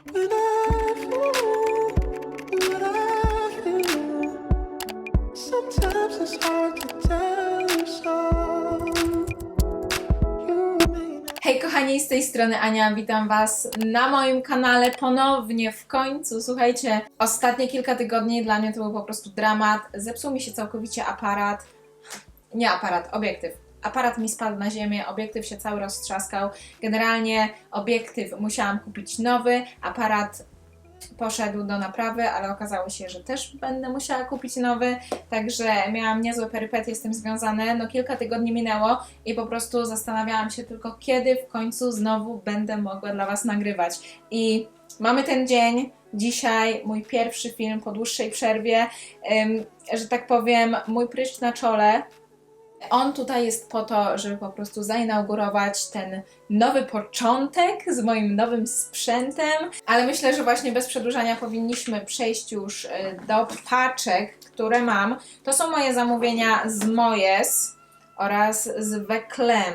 Hej kochani, z tej strony Ania, witam Was na moim kanale ponownie w końcu. Słuchajcie, ostatnie kilka tygodni dla mnie to był po prostu dramat. Zepsuł mi się całkowicie aparat. Nie aparat, obiektyw. Aparat mi spadł na ziemię, obiektyw się cały roztrzaskał. Generalnie obiektyw musiałam kupić nowy, aparat poszedł do naprawy, ale okazało się, że też będę musiała kupić nowy, także miałam niezłe perypetie z tym związane. No kilka tygodni minęło i po prostu zastanawiałam się tylko, kiedy w końcu znowu będę mogła dla Was nagrywać. I mamy ten dzień, dzisiaj mój pierwszy film po dłuższej przerwie, że tak powiem, mój pryszcz na czole. On tutaj jest po to, żeby po prostu zainaugurować ten nowy początek z moim nowym sprzętem, ale myślę, że właśnie bez przedłużania powinniśmy przejść już y, do paczek, które mam. To są moje zamówienia z Mojes oraz z Weklem.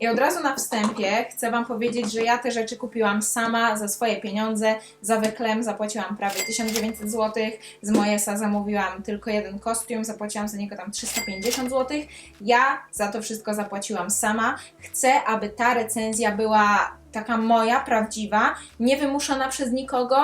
I od razu na wstępie chcę Wam powiedzieć, że ja te rzeczy kupiłam sama za swoje pieniądze. Za Weklem zapłaciłam prawie 1900 zł, z Mojesa zamówiłam tylko jeden kostium, zapłaciłam za niego tam 350 zł. Ja za to wszystko zapłaciłam sama. Chcę, aby ta recenzja była taka moja, prawdziwa, niewymuszona przez nikogo,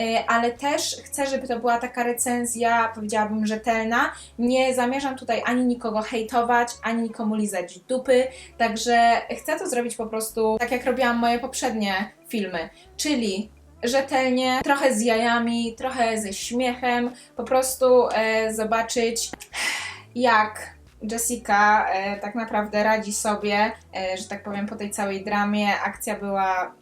y, ale też chcę, żeby to była taka recenzja, powiedziałabym, rzetelna. Nie zamierzam tutaj ani nikogo hejtować, ani nikomu lizać dupy, także chcę to zrobić po prostu tak, jak robiłam moje poprzednie filmy, czyli rzetelnie, trochę z jajami, trochę ze śmiechem, po prostu e, zobaczyć, jak Jessica e, tak naprawdę radzi sobie, e, że tak powiem, po tej całej dramie. Akcja była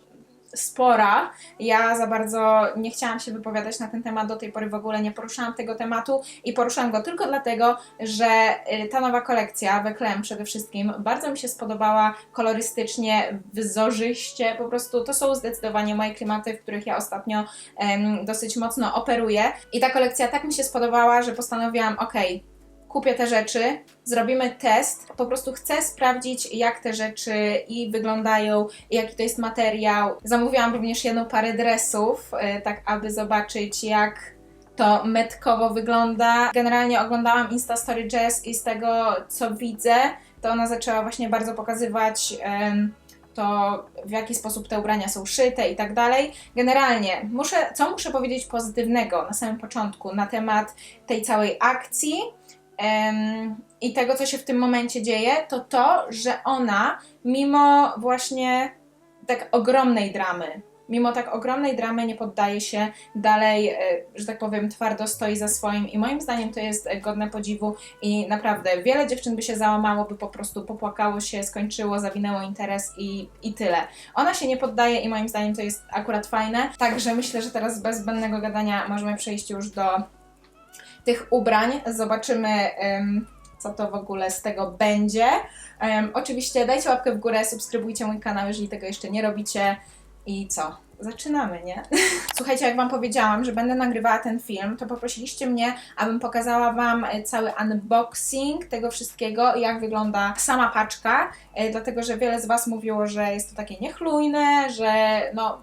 spora. Ja za bardzo nie chciałam się wypowiadać na ten temat, do tej pory w ogóle nie poruszałam tego tematu i poruszałam go tylko dlatego, że e, ta nowa kolekcja, Weklem przede wszystkim, bardzo mi się spodobała kolorystycznie, wzorzyście, po prostu to są zdecydowanie moje klimaty, w których ja ostatnio em, dosyć mocno operuję i ta kolekcja tak mi się spodobała, że postanowiłam, okej, kupię te rzeczy, zrobimy test. Po prostu chcę sprawdzić, jak te rzeczy i wyglądają, i jaki to jest materiał. Zamówiłam również jedną parę dresów, e, tak aby zobaczyć, jak to metkowo wygląda. Generalnie oglądałam Insta Story Jazz i z tego, co widzę, to ona zaczęła właśnie bardzo pokazywać. to w jaki sposób te ubrania są szyte i tak dalej. Generalnie, muszę, co muszę powiedzieć pozytywnego na samym początku na temat tej całej akcji, i tego, co się w tym momencie dzieje, to to, że ona, mimo właśnie tak ogromnej dramy, mimo tak ogromnej dramy nie poddaje się dalej, e, że tak powiem, twardo stoi za swoim i moim zdaniem to jest godne podziwu i naprawdę wiele dziewczyn by się załamało, by po prostu popłakało się, skończyło, zawinęło interes i, i tyle. Ona się nie poddaje i moim zdaniem to jest akurat fajne, także myślę, że teraz bez zbędnego gadania możemy przejść już do tych ubrań. Zobaczymy, co to w ogóle z tego będzie. Oczywiście dajcie łapkę w górę, subskrybujcie mój kanał, jeżeli tego jeszcze nie robicie. I co? Zaczynamy, nie? Słuchajcie, jak Wam powiedziałam, że będę nagrywała ten film, to poprosiliście mnie, abym pokazała Wam e, cały unboxing tego wszystkiego, jak wygląda sama paczka, e, dlatego że wiele z Was mówiło, że jest to takie niechlujne, że no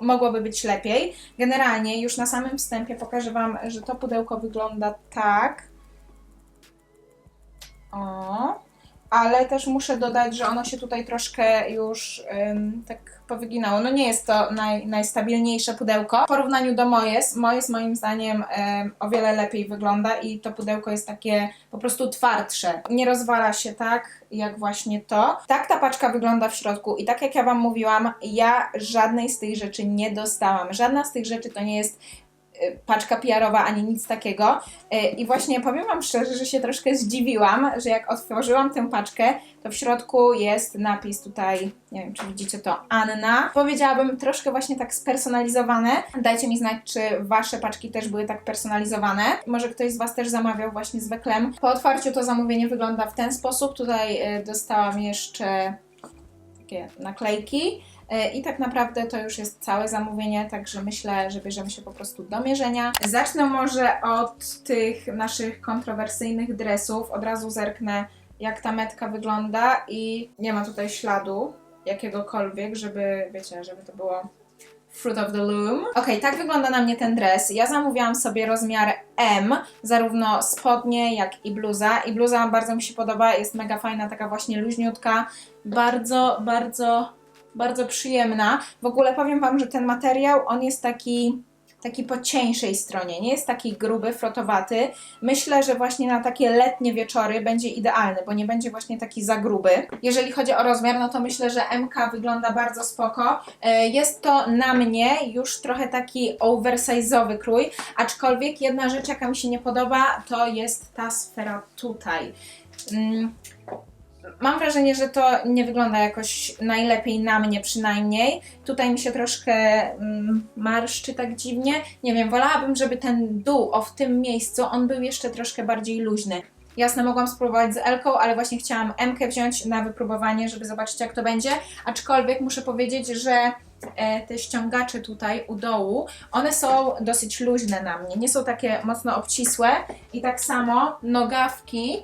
mogłoby być lepiej. Generalnie już na samym wstępie pokażę Wam, że to pudełko wygląda tak. O. Ale też muszę dodać, że ono się tutaj troszkę już ym, tak powyginało. No nie jest to naj, najstabilniejsze pudełko. W porównaniu do Mojes, Mojes moim zdaniem ym, o wiele lepiej wygląda i to pudełko jest takie po prostu twardsze. Nie rozwala się tak, jak właśnie to. Tak ta paczka wygląda w środku i tak jak ja Wam mówiłam, ja żadnej z tych rzeczy nie dostałam. Żadna z tych rzeczy to nie jest paczka PR-owa ani nic takiego. Y, I właśnie powiem Wam szczerze, że się troszkę zdziwiłam, że jak otworzyłam tę paczkę, to w środku jest napis tutaj, nie wiem czy widzicie to, Anna. Powiedziałabym troszkę właśnie tak spersonalizowane. Dajcie mi znać, czy Wasze paczki też były tak personalizowane. Może ktoś z Was też zamawiał właśnie z Weklem. Po otwarciu to zamówienie wygląda w ten sposób. Tutaj y, dostałam jeszcze takie naklejki. E, I tak naprawdę to już jest całe zamówienie, także myślę, że bierzemy się po prostu do mierzenia. Zacznę może od tych naszych kontrowersyjnych dresów. Od razu zerknę, jak ta metka wygląda i nie ma tutaj śladu jakiegokolwiek, żeby, wiecie, żeby to było Fruit of the Loom. Ok, tak wygląda na mnie ten dres. Ja zamówiłam sobie rozmiar M, zarówno spodnie, jak i bluza. I bluza bardzo mi się podoba, jest mega fajna, taka właśnie luźniutka. Bardzo, bardzo, bardzo przyjemna. W ogóle powiem Wam, że ten materiał, on jest taki taki po cieńszej stronie, nie jest taki gruby, frotowaty. Myślę, że właśnie na takie letnie wieczory będzie idealny, bo nie będzie właśnie taki za gruby. Jeżeli chodzi o rozmiar, no to myślę, że MK wygląda bardzo spoko. E, Jest to na mnie już trochę taki oversize'owy krój, aczkolwiek jedna rzecz, jaka mi się nie podoba, to jest ta sfera tutaj. Mam wrażenie, że to nie wygląda jakoś najlepiej na mnie przynajmniej. Tutaj mi się troszkę mm, marszczy tak dziwnie. Nie wiem, wolałabym, żeby ten dół o w tym miejscu, on był jeszcze troszkę bardziej luźny. Jasne, mogłam spróbować z Elką, ale właśnie chciałam M-kę wziąć na wypróbowanie, żeby zobaczyć jak to będzie. Aczkolwiek muszę powiedzieć, że e, te ściągacze tutaj u dołu, one są dosyć luźne na mnie. Nie są takie mocno obcisłe. I tak samo nogawki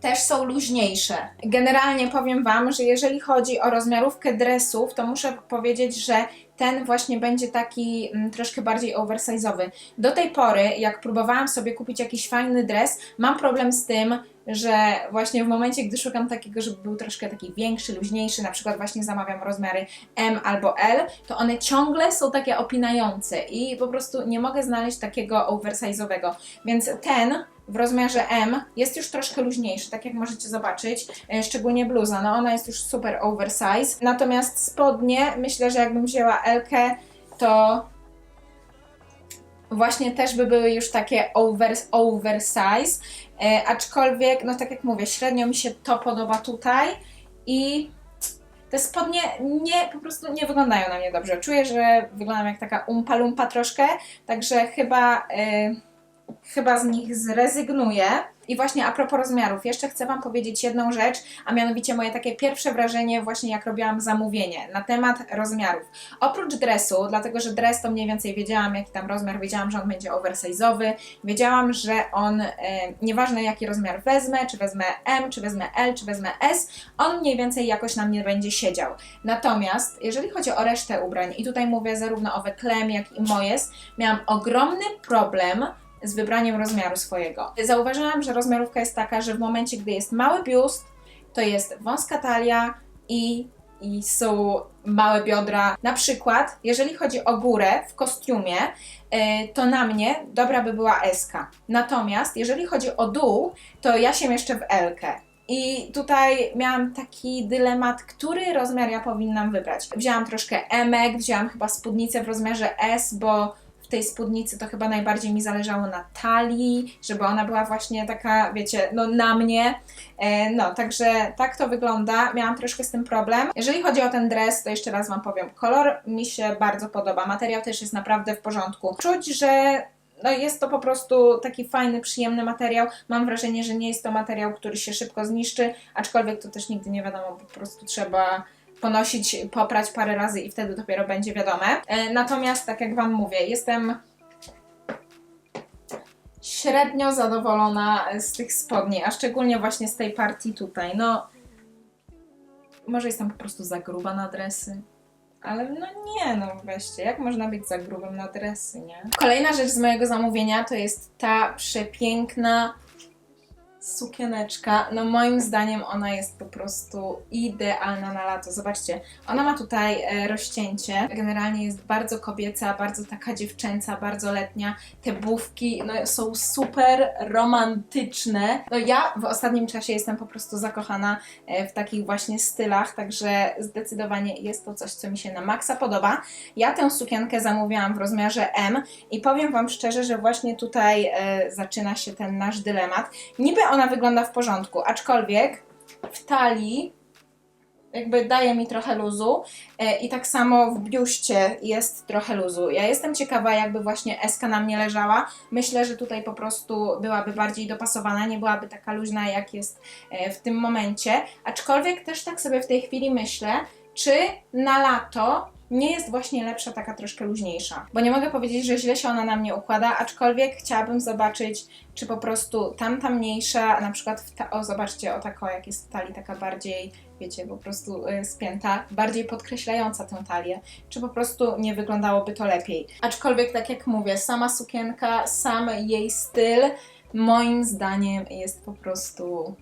też są luźniejsze. Generalnie powiem Wam, że jeżeli chodzi o rozmiarówkę dresów, to muszę powiedzieć, że ten właśnie będzie taki mm, troszkę bardziej oversize'owy. Do tej pory, jak próbowałam sobie kupić jakiś fajny dres, mam problem z tym, że właśnie w momencie, gdy szukam takiego, żeby był troszkę taki większy, luźniejszy, na przykład właśnie zamawiam rozmiary M albo L, to one ciągle są takie opinające i po prostu nie mogę znaleźć takiego oversize'owego. Więc ten w rozmiarze M jest już troszkę luźniejszy, tak jak możecie zobaczyć, e, szczególnie bluza, no ona jest już super oversize. Natomiast spodnie, myślę, że jakbym wzięła L-kę, to właśnie też by były już takie over, oversize, e, aczkolwiek, no tak jak mówię, średnio mi się to podoba tutaj i te spodnie nie, po prostu nie wyglądają na mnie dobrze. Czuję, że wyglądam jak taka umpa-lumpa troszkę, także chyba... E, chyba z nich zrezygnuję. I właśnie a propos rozmiarów, jeszcze chcę Wam powiedzieć jedną rzecz, a mianowicie moje takie pierwsze wrażenie właśnie jak robiłam zamówienie na temat rozmiarów. Oprócz dresu, dlatego że dres to mniej więcej wiedziałam jaki tam rozmiar, wiedziałam, że on będzie oversize'owy, wiedziałam, że on, e, nieważne jaki rozmiar wezmę, czy wezmę M, czy wezmę L, czy wezmę S, on mniej więcej jakoś na mnie będzie siedział. Natomiast jeżeli chodzi o resztę ubrań, i tutaj mówię zarówno o Weklem, jak i Mojes, miałam ogromny problem z wybraniem rozmiaru swojego. Zauważyłam, że rozmiarówka jest taka, że w momencie, gdy jest mały biust, to jest wąska talia i, i są małe biodra. Na przykład, jeżeli chodzi o górę w kostiumie, e, to na mnie dobra by była S. Natomiast jeżeli chodzi o dół, to ja się mieszczę w L. I tutaj miałam taki dylemat, który rozmiar ja powinnam wybrać. Wzięłam troszkę emek, wzięłam chyba spódnicę w rozmiarze S, bo tej spódnicy to chyba najbardziej mi zależało na talii, żeby ona była właśnie taka, wiecie, no na mnie. E, no, także tak to wygląda. Miałam troszkę z tym problem. Jeżeli chodzi o ten dres, to jeszcze raz Wam powiem, kolor mi się bardzo podoba. Materiał też jest naprawdę w porządku. Czuć, że no jest to po prostu taki fajny, przyjemny materiał. Mam wrażenie, że nie jest to materiał, który się szybko zniszczy, aczkolwiek to też nigdy nie wiadomo, po prostu trzeba ponosić, poprać parę razy i wtedy dopiero będzie wiadome. E, Natomiast, tak jak Wam mówię, jestem średnio zadowolona z tych spodni, a szczególnie właśnie z tej partii tutaj. No, może jestem po prostu za gruba na dresy. Ale no nie, no weźcie, jak można być za grubym na dresy, nie? Kolejna rzecz z mojego zamówienia to jest ta przepiękna sukieneczka. No moim zdaniem ona jest po prostu idealna na lato. Zobaczcie, ona ma tutaj e, rozcięcie. Generalnie jest bardzo kobieca, bardzo taka dziewczęca, bardzo letnia. Te bufki no, są super romantyczne. No ja w ostatnim czasie jestem po prostu zakochana e, w takich właśnie stylach, także zdecydowanie jest to coś, co mi się na maksa podoba. Ja tę sukienkę zamówiłam w rozmiarze M i powiem Wam szczerze, że właśnie tutaj e, zaczyna się ten nasz dylemat. Niby ona wygląda w porządku, aczkolwiek w talii jakby daje mi trochę luzu e, i tak samo w biuście jest trochę luzu. Ja jestem ciekawa, jakby właśnie Eska na mnie leżała. Myślę, że tutaj po prostu byłaby bardziej dopasowana, nie byłaby taka luźna, jak jest e, w tym momencie. Aczkolwiek też tak sobie w tej chwili myślę, czy na lato nie jest właśnie lepsza, taka troszkę luźniejsza. Bo nie mogę powiedzieć, że źle się ona na mnie układa, aczkolwiek chciałabym zobaczyć, czy po prostu tamta mniejsza, na przykład, ta- o zobaczcie, o tako, jak jest w talii taka bardziej, wiecie, po prostu y, spięta, bardziej podkreślająca tę talię, czy po prostu nie wyglądałoby to lepiej. Aczkolwiek, tak jak mówię, sama sukienka, sam jej styl, moim zdaniem jest po prostu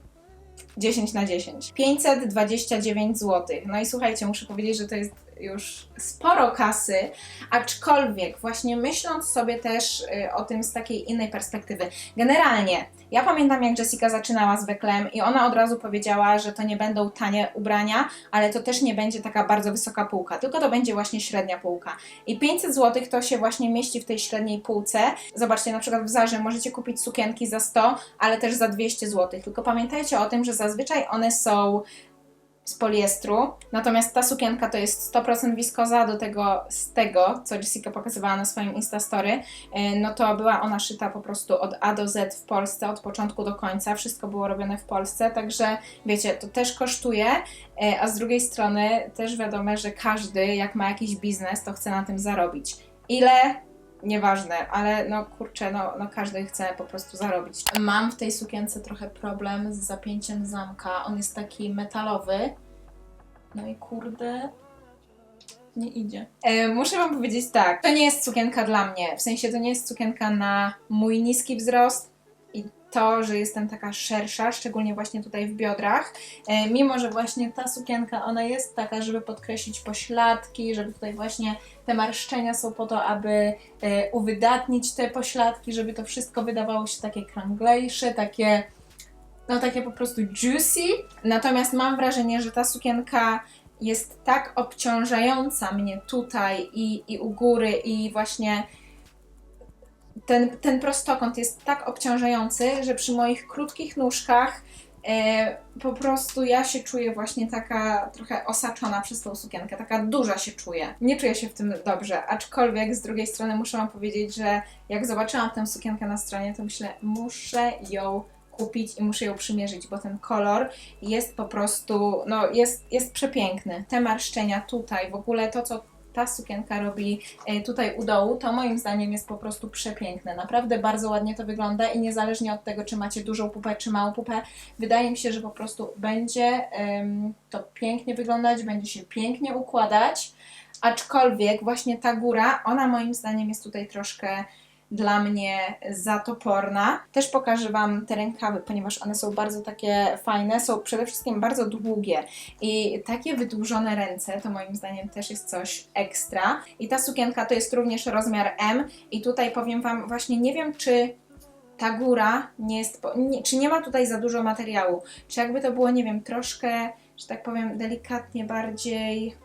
10 na 10. 529 zł. No i słuchajcie, muszę powiedzieć, że to jest już sporo kasy, aczkolwiek właśnie myśląc sobie też y, o tym z takiej innej perspektywy. Generalnie, ja pamiętam jak Jessica zaczynała z Beklem i ona od razu powiedziała, że to nie będą tanie ubrania, ale to też nie będzie taka bardzo wysoka półka, tylko to będzie właśnie średnia półka. I 500 zł to się właśnie mieści w tej średniej półce. Zobaczcie, na przykład w Zarze możecie kupić sukienki za 100, ale też za 200 zł. Tylko pamiętajcie o tym, że zazwyczaj one są z poliestru, natomiast ta sukienka to jest 100% wiskoza, do tego z tego, co Jessica pokazywała na swoim Instastory, e, no to była ona szyta po prostu od A do Z w Polsce, od początku do końca, wszystko było robione w Polsce, także wiecie, to też kosztuje, e, a z drugiej strony też wiadomo, że każdy jak ma jakiś biznes, to chce na tym zarobić. Ile? Nieważne, ale no kurczę, no, no każdy chce po prostu zarobić. Mam w tej sukience trochę problem z zapięciem zamka. On jest taki metalowy. No i kurde. Nie idzie. E, muszę Wam powiedzieć tak, to nie jest sukienka dla mnie. W sensie to nie jest sukienka na mój niski wzrost to, że jestem taka szersza, szczególnie właśnie tutaj w biodrach. E, mimo, że właśnie ta sukienka, ona jest taka, żeby podkreślić pośladki, żeby tutaj właśnie te marszczenia są po to, aby e, uwydatnić te pośladki, żeby to wszystko wydawało się takie krąglejsze, takie no takie po prostu juicy. Natomiast mam wrażenie, że ta sukienka jest tak obciążająca mnie tutaj i, i u góry i właśnie ten, ten prostokąt jest tak obciążający, że przy moich krótkich nóżkach e, po prostu ja się czuję właśnie taka trochę osaczona przez tą sukienkę, taka duża się czuję. Nie czuję się w tym dobrze, aczkolwiek z drugiej strony muszę Wam powiedzieć, że jak zobaczyłam tę sukienkę na stronie, to myślę, muszę ją kupić i muszę ją przymierzyć, bo ten kolor jest po prostu, no jest, jest przepiękny. Te marszczenia tutaj, w ogóle to, co ta sukienka robi e, tutaj u dołu, to moim zdaniem jest po prostu przepiękne. Naprawdę bardzo ładnie to wygląda i niezależnie od tego, czy macie dużą pupę, czy małą pupę, wydaje mi się, że po prostu będzie to pięknie wyglądać, będzie się pięknie układać. Aczkolwiek właśnie ta góra, ona moim zdaniem jest tutaj troszkę dla mnie za toporna. Też pokażę Wam te rękawy, ponieważ one są bardzo takie fajne, są przede wszystkim bardzo długie i takie wydłużone ręce to moim zdaniem też jest coś ekstra. I ta sukienka to jest również rozmiar M i tutaj powiem Wam właśnie nie wiem czy ta góra nie jest, nie, czy nie ma tutaj za dużo materiału, czy jakby to było, nie wiem, troszkę, że tak powiem, delikatnie bardziej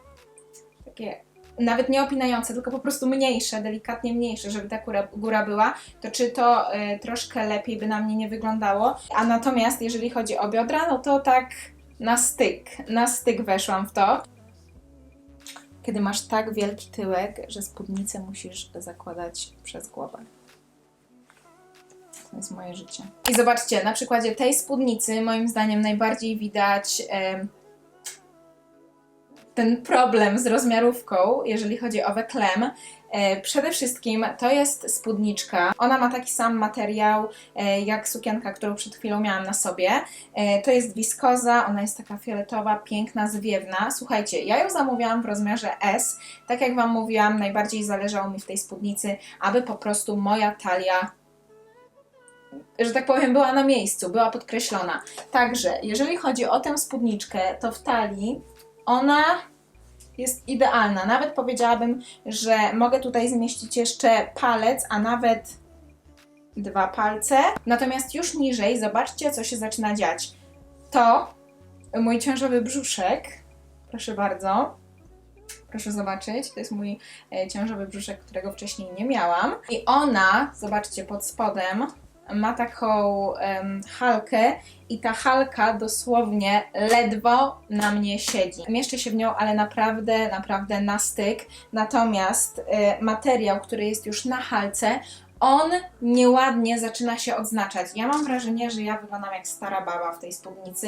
takie nawet nie opinające, tylko po prostu mniejsze, delikatnie mniejsze, żeby ta góra, góra była, to czy to e, troszkę lepiej by na mnie nie wyglądało. A natomiast jeżeli chodzi o biodra, no to tak na styk, na styk weszłam w to. Kiedy masz tak wielki tyłek, że spódnicę musisz zakładać przez głowę. To jest moje życie. I zobaczcie, na przykładzie tej spódnicy moim zdaniem najbardziej widać em, ten problem z rozmiarówką, jeżeli chodzi o weklem. E, Przede wszystkim to jest spódniczka. Ona ma taki sam materiał e, jak sukienka, którą przed chwilą miałam na sobie. E, To jest wiskoza, ona jest taka fioletowa, piękna, zwiewna. Słuchajcie, ja ją zamówiłam w rozmiarze S. Tak jak Wam mówiłam, najbardziej zależało mi w tej spódnicy, aby po prostu moja talia że tak powiem, była na miejscu, była podkreślona. Także, jeżeli chodzi o tę spódniczkę, to w talii ona jest idealna. Nawet powiedziałabym, że mogę tutaj zmieścić jeszcze palec, a nawet dwa palce. Natomiast już niżej, zobaczcie, co się zaczyna dziać. To mój ciążowy brzuszek. Proszę bardzo. Proszę zobaczyć, to jest mój e, ciążowy brzuszek, którego wcześniej nie miałam. I ona, zobaczcie, pod spodem ma taką em, halkę i ta halka dosłownie ledwo na mnie siedzi. Mieszczę się w nią, ale naprawdę, naprawdę na styk. Natomiast e, materiał, który jest już na halce, on nieładnie zaczyna się odznaczać. Ja mam wrażenie, że ja wyglądam jak stara baba w tej spódnicy,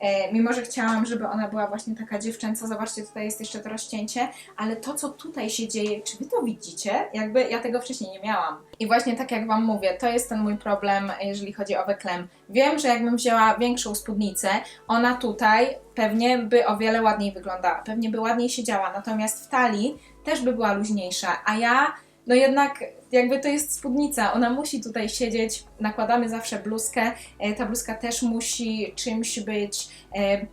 e, mimo że chciałam, żeby ona była właśnie taka dziewczęca. Zobaczcie, tutaj jest jeszcze to rozcięcie, ale to, co tutaj się dzieje, czy wy to widzicie? Jakby ja tego wcześniej nie miałam. I właśnie tak jak Wam mówię, to jest ten mój problem, jeżeli chodzi o wyklem. Wiem, że jakbym wzięła większą spódnicę, ona tutaj pewnie by o wiele ładniej wyglądała, pewnie by ładniej siedziała, natomiast w talii też by była luźniejsza, a ja no jednak jakby to jest spódnica, ona musi tutaj siedzieć, nakładamy zawsze bluzkę, e, ta bluzka też musi czymś być, e,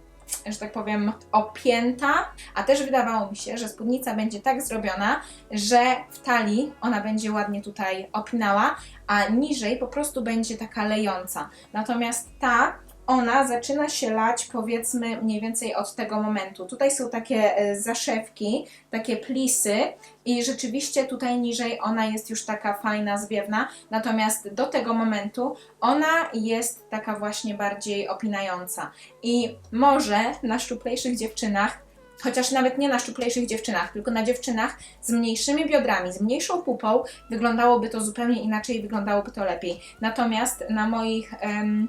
że tak powiem, opięta, a też wydawało mi się, że spódnica będzie tak zrobiona, że w talii ona będzie ładnie tutaj opinała, a niżej po prostu będzie taka lejąca. Natomiast ta ona zaczyna się lać powiedzmy mniej więcej od tego momentu. Tutaj są takie e, zaszewki, takie plisy i rzeczywiście tutaj niżej ona jest już taka fajna, zwiewna, natomiast do tego momentu ona jest taka właśnie bardziej opinająca. I może na szczuplejszych dziewczynach chociaż nawet nie na szczuplejszych dziewczynach, tylko na dziewczynach z mniejszymi biodrami, z mniejszą pupą, wyglądałoby to zupełnie inaczej, wyglądałoby to lepiej. Natomiast na moich em,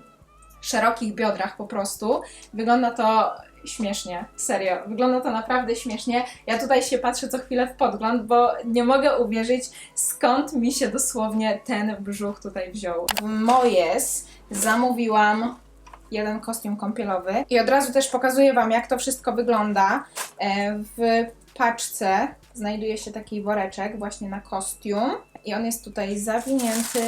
szerokich biodrach po prostu wygląda to śmiesznie, serio, wygląda to naprawdę śmiesznie. Ja tutaj się patrzę co chwilę w podgląd, bo nie mogę uwierzyć, skąd mi się dosłownie ten brzuch tutaj wziął. W Mojes zamówiłam jeden kostium kąpielowy i od razu też pokazuję Wam, jak to wszystko wygląda. E, W paczce znajduje się taki woreczek właśnie na kostium i on jest tutaj zawinięty.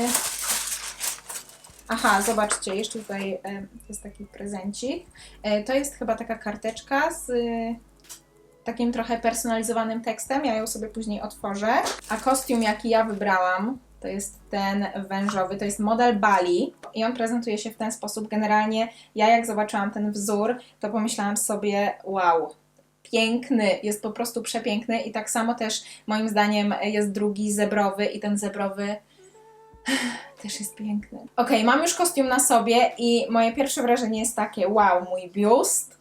Aha, zobaczcie, jeszcze tutaj e, jest taki prezencik. E, To jest chyba taka karteczka z e, takim trochę personalizowanym tekstem. Ja ją sobie później otworzę. A kostium, jaki ja wybrałam, to jest ten wężowy, to jest model Bali i on prezentuje się w ten sposób. Generalnie ja jak zobaczyłam ten wzór, to pomyślałam sobie, wow, piękny, jest po prostu przepiękny i tak samo też moim zdaniem jest drugi zebrowy i ten zebrowy też jest piękny. Okej, mam już kostium na sobie i moje pierwsze wrażenie jest takie, wow, mój biust.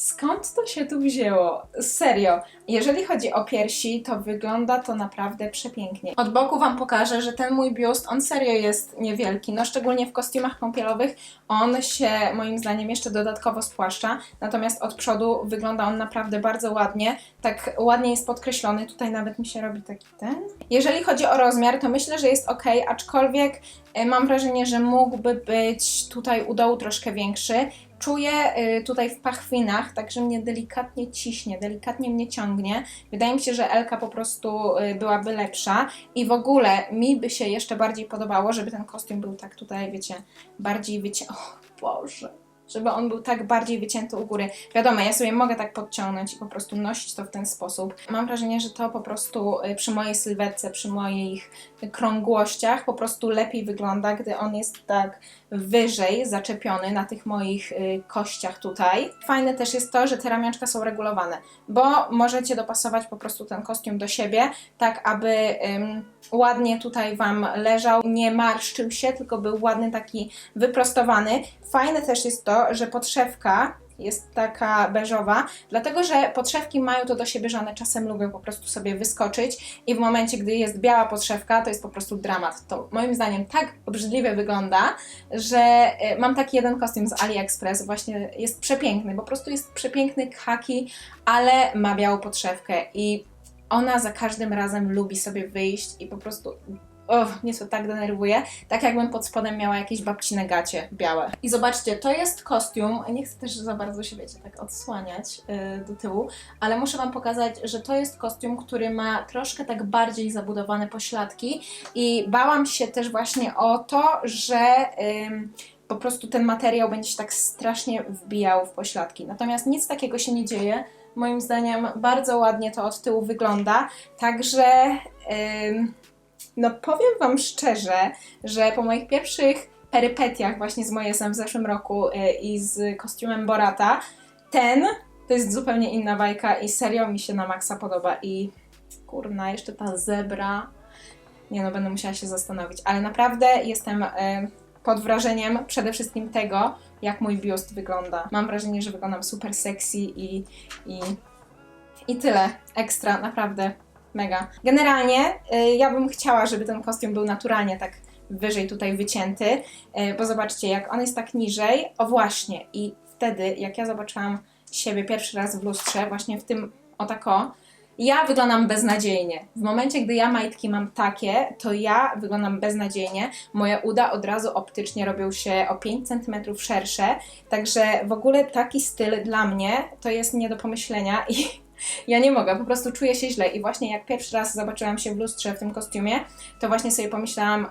Skąd to się tu wzięło? Serio. Jeżeli chodzi o piersi, to wygląda to naprawdę przepięknie. Od boku Wam pokażę, że ten mój biust, on serio jest niewielki. No szczególnie w kostiumach kąpielowych on się moim zdaniem jeszcze dodatkowo spłaszcza. Natomiast od przodu wygląda on naprawdę bardzo ładnie. Tak ładnie jest podkreślony. Tutaj nawet mi się robi taki ten. Jeżeli chodzi o rozmiar, to myślę, że jest ok, aczkolwiek mam wrażenie, że mógłby być tutaj u dołu troszkę większy. Czuję y, tutaj w pachwinach, także mnie delikatnie ciśnie, delikatnie mnie ciągnie. Wydaje mi się, że Elka po prostu y, byłaby lepsza i w ogóle mi by się jeszcze bardziej podobało, żeby ten kostium był tak tutaj, wiecie, bardziej wycię... O Boże! Żeby on był tak bardziej wycięty u góry. Wiadomo, ja sobie mogę tak podciągnąć i po prostu nosić to w ten sposób. Mam wrażenie, że to po prostu y, przy mojej sylwetce, przy moich krągłościach po prostu lepiej wygląda, gdy on jest tak wyżej zaczepiony na tych moich y, kościach tutaj. Fajne też jest to, że te ramionczka są regulowane, bo możecie dopasować po prostu ten kostium do siebie, tak aby ym, ładnie tutaj Wam leżał, nie marszczył się, tylko był ładny taki wyprostowany. Fajne też jest to, że podszewka jest taka beżowa, dlatego że podszewki mają to do siebie, że one czasem lubią po prostu sobie wyskoczyć i w momencie, gdy jest biała podszewka, to jest po prostu dramat. To moim zdaniem tak obrzydliwie wygląda, że e, mam taki jeden kostium z AliExpress, właśnie jest przepiękny, po prostu jest przepiękny khaki, ale ma białą podszewkę i ona za każdym razem lubi sobie wyjść i po prostu Och, mnie to tak denerwuje, tak jakbym pod spodem miała jakieś babcine gacie białe. I zobaczcie, to jest kostium, nie chcę też za bardzo się, wiecie, tak odsłaniać yy, do tyłu, ale muszę Wam pokazać, że to jest kostium, który ma troszkę tak bardziej zabudowane pośladki i bałam się też właśnie o to, że ym, po prostu ten materiał będzie się tak strasznie wbijał w pośladki. Natomiast nic takiego się nie dzieje. Moim zdaniem bardzo ładnie to od tyłu wygląda, także... Ym, no powiem Wam szczerze, że po moich pierwszych perypetiach właśnie z Mojesem w zeszłym roku y, i z kostiumem Borata, ten to jest zupełnie inna bajka i serio mi się na maksa podoba i kurna, jeszcze ta zebra. Nie no, będę musiała się zastanowić, ale naprawdę jestem y, pod wrażeniem przede wszystkim tego, jak mój biust wygląda. Mam wrażenie, że wyglądam super sexy i, i, i tyle. Ekstra, naprawdę. Mega. Generalnie y, ja bym chciała, żeby ten kostium był naturalnie tak wyżej tutaj wycięty, y, bo zobaczcie, jak on jest tak niżej, o właśnie, i wtedy, jak ja zobaczyłam siebie pierwszy raz w lustrze, właśnie w tym o tako, ja wyglądam beznadziejnie. W momencie, gdy ja majtki mam takie, to ja wyglądam beznadziejnie. Moje uda od razu optycznie robią się o 5 cm szersze, także w ogóle taki styl dla mnie to jest nie do pomyślenia i ja nie mogę, po prostu czuję się źle. I właśnie jak pierwszy raz zobaczyłam się w lustrze w tym kostiumie, to właśnie sobie pomyślałam,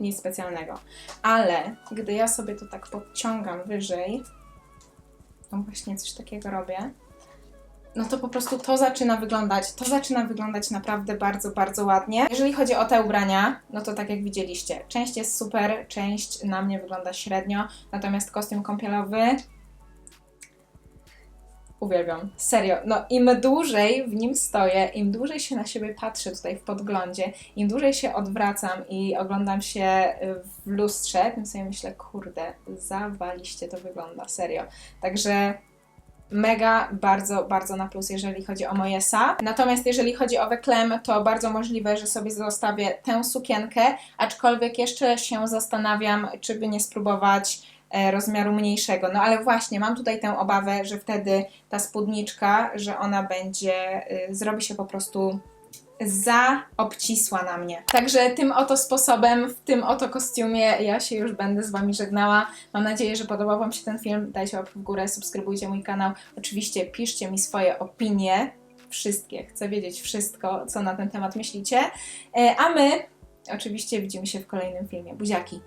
nic specjalnego. Ale gdy ja sobie to tak podciągam wyżej, no właśnie coś takiego robię, no to po prostu to zaczyna wyglądać, to zaczyna wyglądać naprawdę bardzo, bardzo ładnie. Jeżeli chodzi o te ubrania, no to tak jak widzieliście, część jest super, część na mnie wygląda średnio, natomiast kostium kąpielowy uwielbiam, serio. No im dłużej w nim stoję, im dłużej się na siebie patrzę tutaj w podglądzie, im dłużej się odwracam i oglądam się y, w lustrze, tym sobie myślę, kurde, zawaliście to wygląda, serio. Także mega, bardzo, bardzo na plus, jeżeli chodzi o moje sa. Natomiast jeżeli chodzi o weklem, to bardzo możliwe, że sobie zostawię tę sukienkę, aczkolwiek jeszcze się zastanawiam, czy by nie spróbować rozmiaru mniejszego. No ale właśnie, mam tutaj tę obawę, że wtedy ta spódniczka, że ona będzie, y, zrobi się po prostu za obcisła na mnie. Także tym oto sposobem, w tym oto kostiumie ja się już będę z Wami żegnała. Mam nadzieję, że podobał Wam się ten film. Dajcie łapkę w górę, subskrybujcie mój kanał. Oczywiście piszcie mi swoje opinie. Wszystkie. Chcę wiedzieć wszystko, co na ten temat myślicie. E, A my oczywiście widzimy się w kolejnym filmie. Buziaki.